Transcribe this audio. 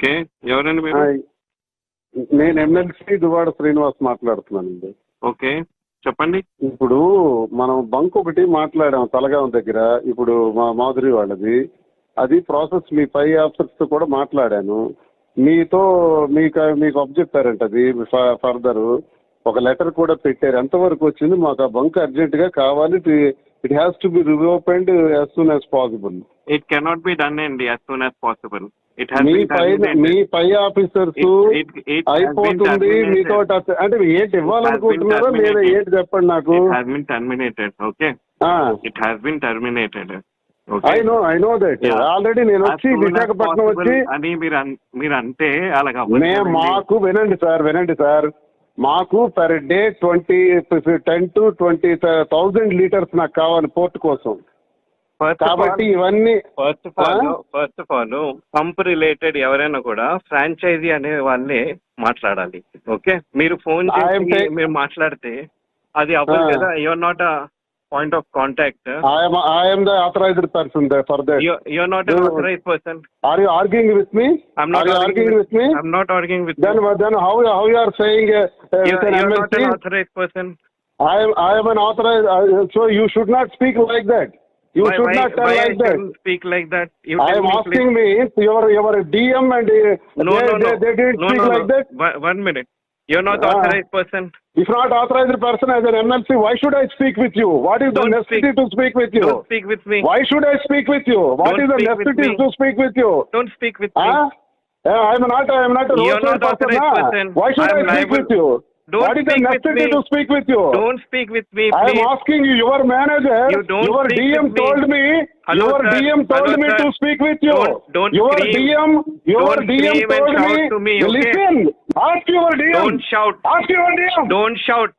Okay. ఎవరండి మీరు. నేను ఎమ్మెల్సీ దువాడ శ్రీనివాస్ మాట్లాడుతున్నానండి. ఓకే. చెప్పండి. ఇప్పుడు మనం బంక్ ఒకటి మాట్లాడాం తలగాం దగ్గర ఇప్పుడు మా మాధురి వాళ్ళది. అది ప్రాసెస్ మీ పై ఆఫీసర్స్తో కూడా మాట్లాడాను. మీతో మీకు మీకు అబ్జెక్టారంట అది ఫర్దర్. ఒక లెటర్ కూడా పెట్టారు. ఎంతవరకు వచ్చింది? మాకు ఆ బంక్ అర్జెంట్గా కావాలి. It has to be reopened as soon as possible. It cannot be done అండి as soon as possible. It మీ పై మీ పై ఆఫీసర్స్ అయిపోతుంది మీతో అంటే ఏంటి ఇవ్వాలనుకుంటున్నారో లేదా ఏంటి చెప్పండి నాకు? Has been terminated okay it has been terminated I know I know that already నేను వచ్చి విశాఖపట్నం వచ్చి అని మీరు మీరు అంటే అలాగా మే మాకు వినండి సార్ వినండి సార్. మాకు per day twenty ten to twenty thousand litres నాకు కావాలి పోర్ట్ కోసం. కాబట్టి ఇవన్నీ first of all first of all pump related ఎవరైనా కూడా ఫ్రాంచైజీ అనే వాళ్ళని మాట్లాడాలి ఓకే? మీరు ఫోన్ చేసి మీరు మాట్లాడితే అది అవ్వదు కదా? Your not point of contact I'm I'm authorised person for that you are not authorised person are you arguing with me I not arguing with me I not arguing with then then how how you are person I am so you should not speak like that You why, should why, not tell why like that. speak like that? You I am me, asking please. me, your your DM and uh, No, they, no, no. they, they didn't no, speak no, like that. One, one minute. You're not Ah. authorized person. If not authorized person as an MLC, why should I speak with you? What is Don't the necessity speak. to speak with you? Don't speak with me. Why should I speak with you? What Don't is the necessity to speak with you? Don't speak with me. Huh? Yeah, I am not. I am not a You're not person. authorized huh? person. Why should I I speak liable. with you? Don't what is the speak with necessity me. to speak with you? Don't speak with me, I am asking you, your manager, You don't your DM told me, Hello, your sir. DM told Hello, me sir. to speak with you. Don't- don't your scream. DM, your Don't DM told shout me, to me, okay? listen, ask your DM. Don't shout. Ask your DM. Don't shout.